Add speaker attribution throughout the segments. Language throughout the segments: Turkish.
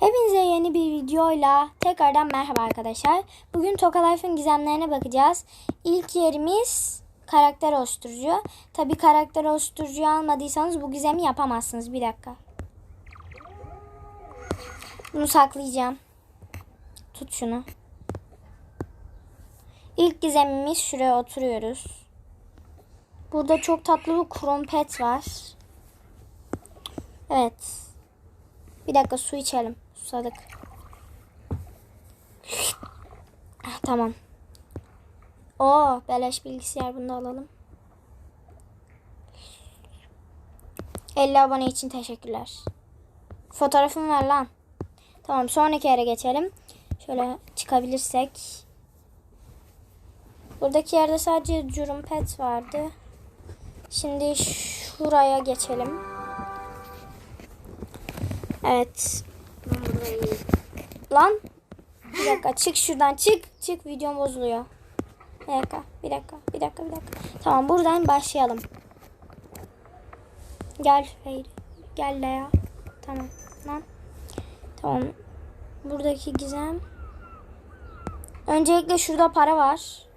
Speaker 1: Hepinize yeni bir videoyla tekrardan merhaba arkadaşlar. Bugün Toka Life'ın gizemlerine bakacağız. İlk yerimiz karakter oluşturucu. Tabi karakter oluşturucuyu almadıysanız bu gizemi yapamazsınız. Bir dakika. Bunu saklayacağım. Tut şunu. İlk gizemimiz şuraya oturuyoruz. Burada çok tatlı bir krompet var. Evet. Bir dakika su içelim. Susadık. Ah, tamam. Oo, beleş bilgisayar bunu da alalım. 50 abone için teşekkürler. Fotoğrafımı ver lan. Tamam sonraki yere geçelim. Şöyle çıkabilirsek. Buradaki yerde sadece Jurum Pet vardı. Şimdi şuraya geçelim. Evet. Lan. Bir dakika çık şuradan çık. Çık videom bozuluyor. Bir dakika bir dakika bir dakika bir dakika. Tamam buradan başlayalım. Gel hayır. Gel Lea. Tamam. Lan. Tamam. Buradaki gizem. Öncelikle şurada para var.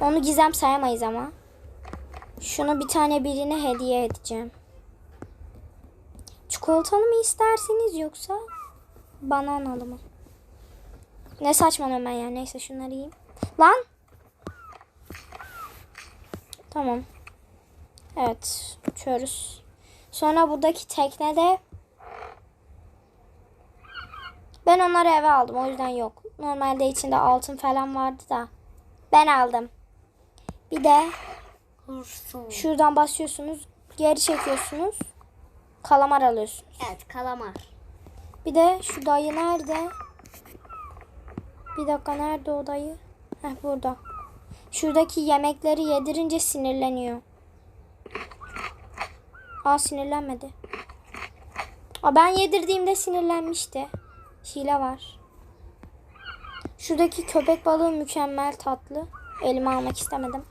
Speaker 1: Onu gizem sayamayız ama. Şunu bir tane birine hediye edeceğim. Çikolatalı mı isterseniz yoksa bananalı mı? Ne saçmalama ben ya. Neyse şunları yiyeyim. Lan. Tamam. Evet. Uçuyoruz. Sonra buradaki teknede ben onları eve aldım. O yüzden yok. Normalde içinde altın falan vardı da. Ben aldım. Bir de şuradan basıyorsunuz. Geri çekiyorsunuz. Kalamar alıyorsunuz.
Speaker 2: Evet kalamar.
Speaker 1: Bir de şu dayı nerede? Bir dakika nerede o dayı? Heh burada. Şuradaki yemekleri yedirince sinirleniyor. Aa sinirlenmedi. Aa, ben yedirdiğimde sinirlenmişti. Hile var. Şuradaki köpek balığı mükemmel tatlı. Elime almak istemedim.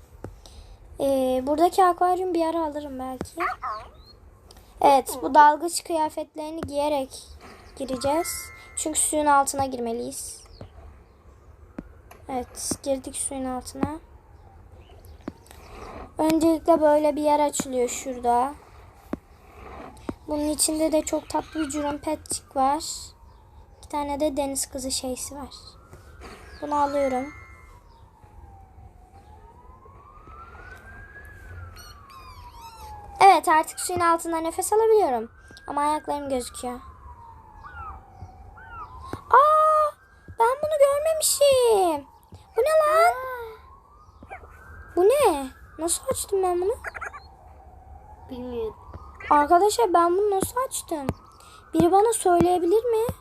Speaker 1: Ee, buradaki akvaryum bir ara alırım belki. Evet bu dalgıç kıyafetlerini giyerek gireceğiz. Çünkü suyun altına girmeliyiz. Evet girdik suyun altına. Öncelikle böyle bir yer açılıyor şurada. Bunun içinde de çok tatlı bir cürumpetçik var. Bir tane de deniz kızı şeysi var. Bunu alıyorum. Evet artık suyun altında nefes alabiliyorum. Ama ayaklarım gözüküyor. Aa, ben bunu görmemişim. Bu ne lan? Bu ne? Nasıl açtım ben bunu?
Speaker 2: Bilmiyorum.
Speaker 1: Arkadaşlar ben bunu nasıl açtım? Biri bana söyleyebilir mi?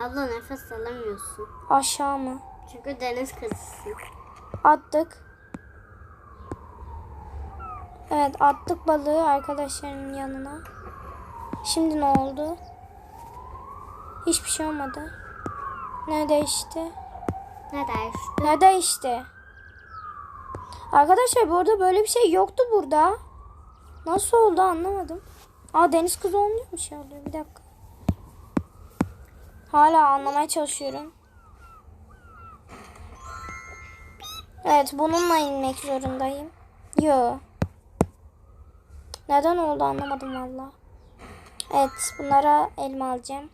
Speaker 2: Abla nefes alamıyorsun.
Speaker 1: Aşağı mı?
Speaker 2: Çünkü deniz kızısın.
Speaker 1: Attık. Evet attık balığı arkadaşlarının yanına. Şimdi ne oldu? Hiçbir şey olmadı. Ne değişti?
Speaker 2: Ne dersin?
Speaker 1: Ne değişti? Arkadaşlar bu arada böyle bir şey yoktu burada. Nasıl oldu anlamadım. Aa deniz kızı olmuyor mu şey oluyor? Bir dakika. Hala anlamaya çalışıyorum. Evet bununla inmek zorundayım. Yo. Neden oldu anlamadım valla. Evet bunlara elma alacağım.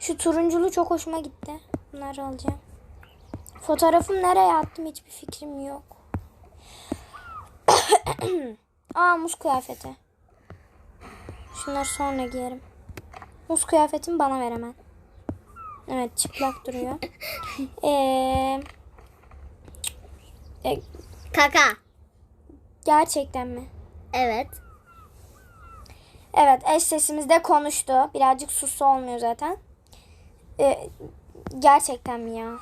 Speaker 1: Şu turunculu çok hoşuma gitti. Bunları alacağım. Fotoğrafım nereye attım hiçbir fikrim yok. Aa muz kıyafeti. Şunları sonra giyerim. Muz kıyafetimi bana ver hemen. Evet çıplak duruyor. Ee, e,
Speaker 2: Kaka.
Speaker 1: gerçekten mi?
Speaker 2: Evet.
Speaker 1: Evet eş sesimiz de konuştu. Birazcık sussa olmuyor zaten. Ee, gerçekten mi ya?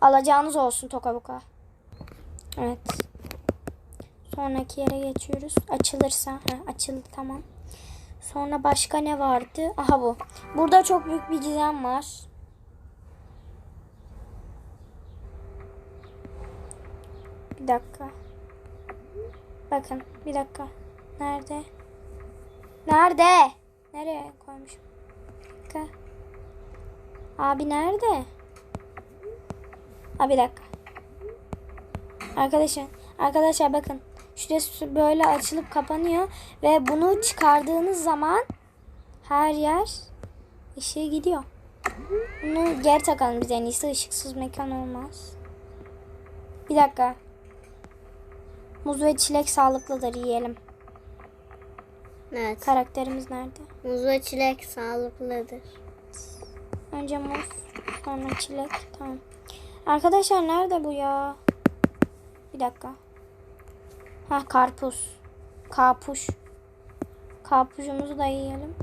Speaker 1: Alacağınız olsun Tokabuka. Evet. Sonraki yere geçiyoruz. Açılırsa. Ha, açıldı tamam. Sonra başka ne vardı? Aha bu. Burada çok büyük bir gizem var. Bir dakika. Bakın bir dakika. Nerede? Nerede? Nereye koymuşum? Bir dakika. Abi nerede? Abi bir dakika. Arkadaşlar, arkadaşlar bakın. Şurası böyle açılıp kapanıyor ve bunu çıkardığınız zaman her yer ışığı gidiyor. Bunu geri takalım biz en iyisi ışıksız mekan olmaz. Bir dakika. Muz ve çilek sağlıklıdır yiyelim.
Speaker 2: Evet.
Speaker 1: Karakterimiz nerede?
Speaker 2: Muz ve çilek sağlıklıdır.
Speaker 1: Önce muz, sonra çilek. Tamam. Arkadaşlar nerede bu ya? Bir dakika. Ha karpuz. Kapuş. Karpuzumuzu da yiyelim.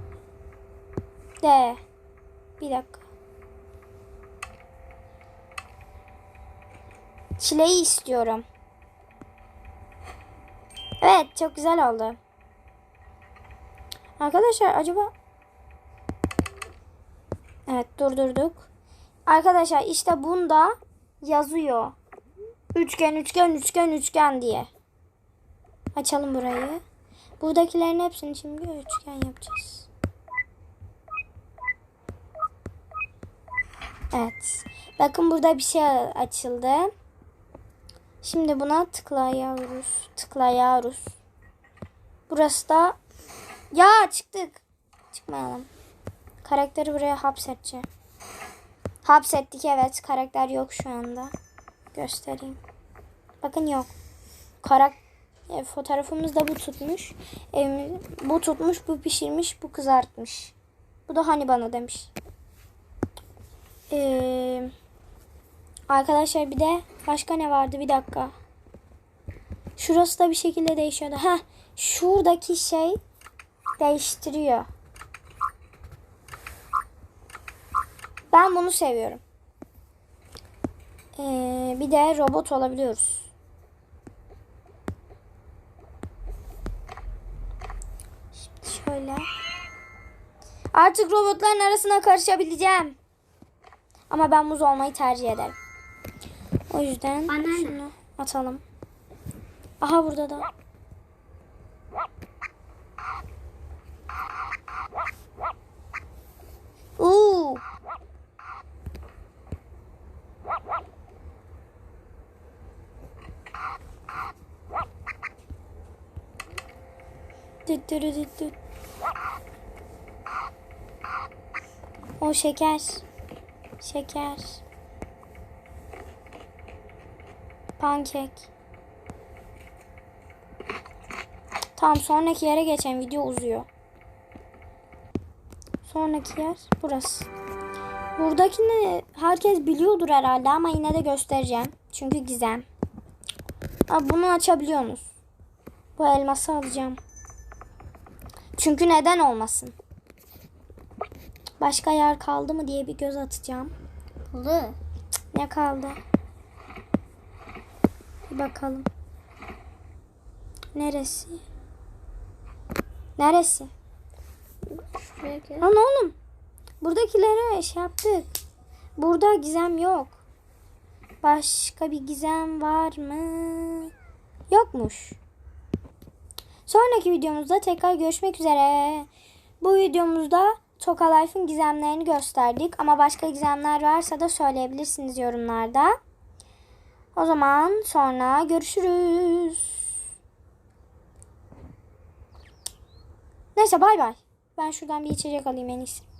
Speaker 1: De. Bir dakika. Çileği istiyorum. Evet çok güzel oldu. Arkadaşlar acaba Evet durdurduk. Arkadaşlar işte bunda yazıyor. Üçgen üçgen üçgen üçgen diye. Açalım burayı. Buradakilerin hepsini şimdi üçgen yapacağız. Evet. Bakın burada bir şey açıldı. Şimdi buna tıklayıyoruz. Tıklayıyoruz. Burası da ya çıktık. Çıkmayalım. Karakteri buraya hapsedeceğim. Hapsettik evet. Karakter yok şu anda. Göstereyim. Bakın yok. Karak e, fotoğrafımızda bu tutmuş. Evimiz, bu tutmuş, bu pişirmiş, bu kızartmış. Bu da hani bana demiş. Ee, arkadaşlar bir de başka ne vardı? Bir dakika. Şurası da bir şekilde değişiyordu. Ha, şuradaki şey değiştiriyor. Ben bunu seviyorum. Ee, bir de robot olabiliyoruz. Şimdi şöyle. Artık robotların arasına karışabileceğim. Ama ben muz olmayı tercih ederim. O yüzden
Speaker 2: Bana ne?
Speaker 1: şunu atalım. Aha burada da. Uuu. O şeker. Şeker. Pankek. Tamam sonraki yere geçen video uzuyor. Sonraki yer burası. Buradakini herkes biliyordur herhalde ama yine de göstereceğim. Çünkü gizem. Aa, bunu açabiliyorsunuz. Bu elması alacağım. Çünkü neden olmasın? Başka yer kaldı mı diye bir göz atacağım.
Speaker 2: Kulu.
Speaker 1: Ne kaldı? Bir bakalım. Neresi? Neresi?
Speaker 2: Şuraya.
Speaker 1: Lan oğlum. Buradakilere şey yaptık. Burada gizem yok. Başka bir gizem var mı? Yokmuş. Sonraki videomuzda tekrar görüşmek üzere. Bu videomuzda Toka Life'ın gizemlerini gösterdik. Ama başka gizemler varsa da söyleyebilirsiniz yorumlarda. O zaman sonra görüşürüz. Neyse bay bay. Ben şuradan bir içecek alayım en iyisi.